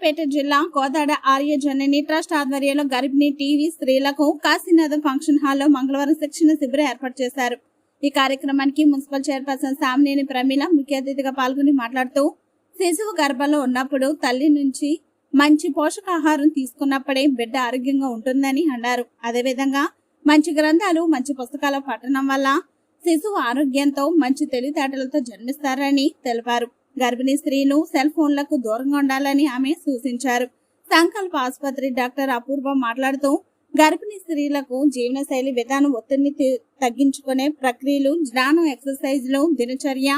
సూర్యాపేట జిల్లా కోదాడ ఆర్య జనని ట్రస్ట్ ఆధ్వర్యంలో గర్భిణీ టీవీ స్త్రీలకు కాశీనాథ్ ఫంక్షన్ హాల్లో మంగళవారం శిక్షణ శిబిరం ఏర్పాటు చేశారు. ఈ కార్యక్రమానికి మున్సిపల్ చైర్పర్సన్ సామినేని ప్రమీల ముఖ్య అతిథిగా పాల్గొని మాట్లాడుతూ శిశువు గర్భంలో ఉన్నప్పుడు తల్లి నుంచి మంచి పోషకాహారం తీసుకున్నప్పుడే బిడ్డ ఆరోగ్యంగా ఉంటుందని అన్నారు. అదేవిధంగా మంచి గ్రంథాలు మంచి పుస్తకాల పఠనం వల్ల శిశువు ఆరోగ్యంతో మంచి తెలివితేటలతో జన్మిస్తారని తెలిపారు. గర్భిణీ స్త్రీలు సెల్ ఫోన్లకు దూరంగా ఉండాలని ఆమె సూచించారు. సంకల్ప ఆసుపత్రి డాక్టర్ అపూర్వ మాట్లాడుతూ గర్భిణీ స్త్రీలకు జీవనశైలి విధానం ఒత్తిడిని తగ్గించుకునే ప్రక్రియలు జ్ఞానం ఎక్సర్సైజ్లు దినచర్య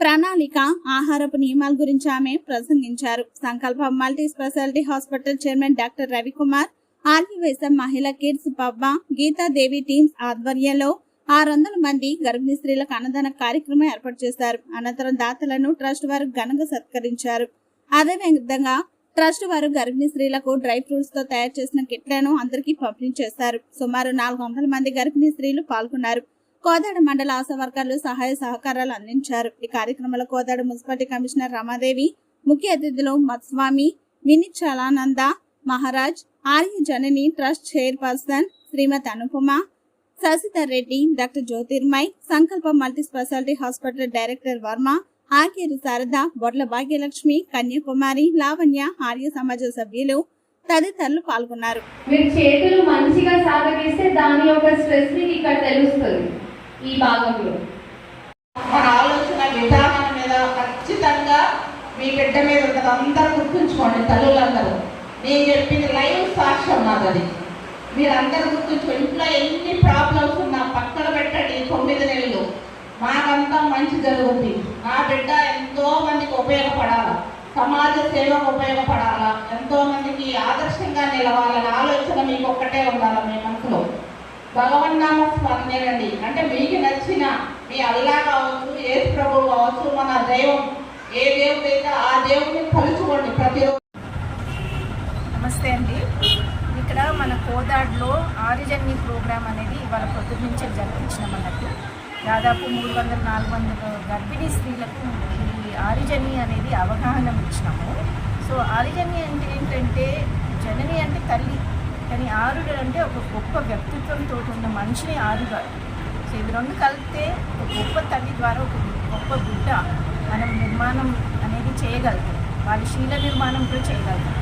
ప్రణాళిక ఆహారపు నియమాల గురించి ఆమె ప్రసంగించారు. Sankalpa multi speciality hospital chairman doctor Ravikumar ఆర్యవేశం మహిళా కిడ్స్ పబ్బ గీతాదేవి టీమ్స్ ఆధ్వర్యంలో ఆరు వందల మంది గర్భిణీ స్త్రీలకు అన్నదాన కార్యక్రమం ఏర్పాటు చేశారు. అనంతరం దాతలను ట్రస్ట్ వారు ఘనంగా సత్కరించారు. అదేవిధంగా ట్రస్ట్ వారు గర్భిణీ స్త్రీలకు డ్రై ఫ్రూట్స్తో తయారు చేసిన కిట్లను అందరికీ పంపిణీ చేశారు. సుమారు నాలుగు వందల మంది గర్భిణీ స్త్రీలు పాల్గొన్నారు. కోదాడ మండల ఆశా వర్గాలు సహాయ సహకారాలు అందించారు. ఈ కార్యక్రమంలో కోదాడ మున్సిపాలిటీ కమిషనర్ రమాదేవి ముఖ్య అతిథులు మత్స్వామి మిని చలానంద Maharaj Arya Janani trust chairperson Shrimati Anupama Sashidhar Reddy doctor Jyotirmay Sankalpa multi speciality hospital director Varma ఆర్కేరు Sharada Bodla Bhagyalakshmi Kanyakumari Lavanya Arya Samaj సభ్యులు తదితరులు పాల్గొన్నారు. మీరు చేతులు మంచిగా సాగదీస్తే దాని యొక్క స్ట్రెస్ మీకు ఇక్కడ తెలుస్తుంది ఈ భాగంలో. మన ఆలోచన విధానం మీద ఖచ్చితంగా మీ బిడ్డ మీద ఉంటుంది. అందరూ గుర్తుంచుకోండి తల్లులందరూ. నేను చెప్పింది లైవ్ సాక్ష్యం నాది మీరందరూ మీరు ఇంట్లో ఎన్ని ప్రాబ్లమ్స్ ఉన్నా పక్కన పెట్టండి తొమ్మిది నెలలు. మాకంతా మంచి జరుగుతుంది నా బిడ్డ ఎంతో మందికి ఉపయోగపడాలా? సమాజ సేవకు ఉపయోగపడాలా? ఎంతో మందికి ఆదర్శంగా నిలవాలనే ఆలోచన మీకు ఒక్కటే ఉండాలి మీ మనసులో? భగవన్నామ స్మరణేనండి అంటే మీకు నచ్చిన మీ అల్లా కావచ్చు ఏ ప్రభువు కావచ్చు మన దైవం ఏ దేవుడైతే అయితే ఆ దేవుడిని తలుచుకోండి ప్రతిరోజు. నమస్తే అండి. మన కోదాడ్లో ఆరిజన్ని ప్రోగ్రామ్ అనేది ఇవాళ పొద్దు నుంచే జరిపించినాం అన్నట్టు దాదాపు మూడు వందల నాలుగు వందల గర్భిణీ స్త్రీలకు ఈ ఆరిజన్ని అనేది అవగాహన ఇచ్చినాము. సో ఆరిజన్ని అంటే ఏంటంటే జనని అంటే తల్లి కానీ ఆరుడు అంటే ఒక గొప్ప వ్యక్తిత్వంతో ఉన్న మనిషిని ఆరుగా. సో ఇవి రెండు కలిపితే ఒక గొప్ప తల్లి ద్వారా ఒక గొప్ప బిడ్డ మనం నిర్మాణం అనేది చేయగలుగుతాం. వాళ్ళ శీల నిర్మాణం కూడా చేయగలుగుతాం.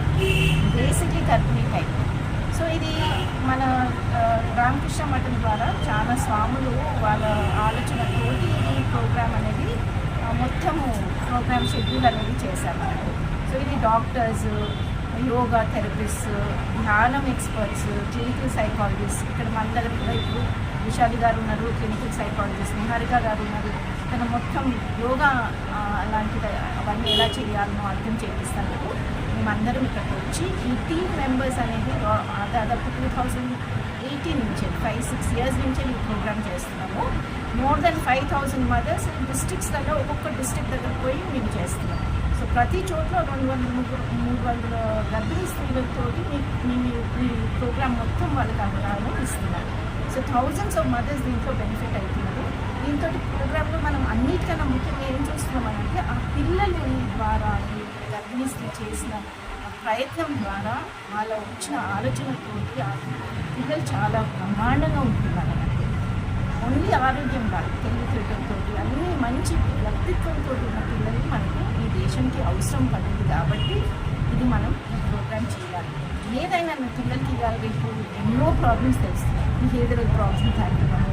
బేసిక్లీ గర్భిణీ టైప్ సో ఇది మన రామకృష్ణ మఠం ద్వారా చాలా స్వాములు వాళ్ళ ఆలోచనతోటి ఈ ప్రోగ్రామ్ అనేది మొత్తము ప్రోగ్రామ్ షెడ్యూల్ అనేది చేశారు. సో ఇది డాక్టర్స్ యోగా థెరపిస్ట్ ధ్యానం ఎక్స్పర్ట్స్ క్లినికల్ సైకాలజిస్ట్ ఇక్కడ మన దగ్గర కూడా ఇప్పుడు విశాలి గారు ఉన్నారు క్లినికల్ సైకాలజిస్ట్ నిహారిక గారు ఉన్నారు. తన మొత్తం యోగా అలాంటి అవన్నీ ఎలా చేయాలనో అర్థం చేపిస్తాను మేమందరం ఇక్కడికి వచ్చి ఈ టీమ్ మెంబర్స్ అనేది దాదాపు టూ థౌజండ్ ఎయిటీన్ నుంచి ఫైవ్ సిక్స్ ఇయర్స్ నుంచి ఈ ప్రోగ్రామ్ చేస్తున్నాము. More than five thousand mothers డిస్ట్రిక్ట్స్లలో ఒక్కొక్క డిస్ట్రిక్ట్ దగ్గర పోయి మేము చేస్తున్నాం. సో ప్రతి చోట్ల రెండు వందల ముగ్గురు మూడు వందల గర్భిణీ స్త్రీలతో మేము ఈ ప్రోగ్రామ్ మొత్తం వాళ్ళకి అవగాహన ఇస్తున్నాం సో థౌజండ్స్ ఆఫ్ మదర్స్ దీంట్లో బెనిఫిట్ అవుతున్నారు దీంతో ప్రోగ్రాంలో మనం అన్నిటికన్నా ముఖ్యంగా ఏం చూస్తున్నామంటే ఆ పిల్లల ద్వారా ఈ గర్భిణీ స్త్రీ చేసిన ప్రయత్నం ద్వారా వాళ్ళ వచ్చిన ఆలోచనతోటి పిల్లలు చాలా బ్రహ్మాండంగా ఉంటున్నారు అన్నట్టు ఓన్లీ ఆరోగ్యం కాదు తెలివితేటలతో అన్ని మంచి వ్యక్తిత్వంతో ఉన్న పిల్లలు మనకు ఈ దేశంకి అవసరం పడింది కాబట్టి ఇది మనం ఈ ప్రోగ్రామ్ చేయాలి. ఏదైనా పిల్లలకి ఇవ్వాలి రేపు ఎన్నో ప్రాబ్లమ్స్ తెలుస్తున్నాయి. బిహేవియరల్ ప్రాబ్లమ్స్ అంటున్నాము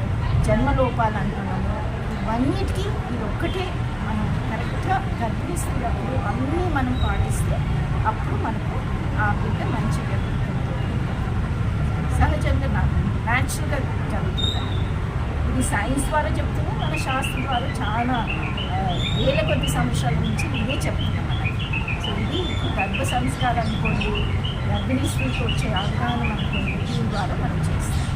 జన్మలోపాలు అంటున్నాము ఇవన్నిటికీ ఇది ఒక్కటే మనం కరెక్ట్గా గర్భిస్తున్నప్పుడు అన్నీ మనం పాటిస్తే అప్పుడు మనకు ఆ బిడ్డ మంచి సహజంగా నాకు న్యాచురల్గా జరుగుతుంది. ఇది సైన్స్ ద్వారా చెప్తుంది మన శాస్త్రం ద్వారా చాలా వేల కొద్ది సంవత్సరాల నుంచి ఇదే చెప్తున్నాం మనకి. సో ఇది గర్భ సంస్కారం అనుకోండి గర్భిణీ స్త్రీకి వచ్చే అవగాహన అనుకోండి దీని ద్వారా మనం చేస్తాం.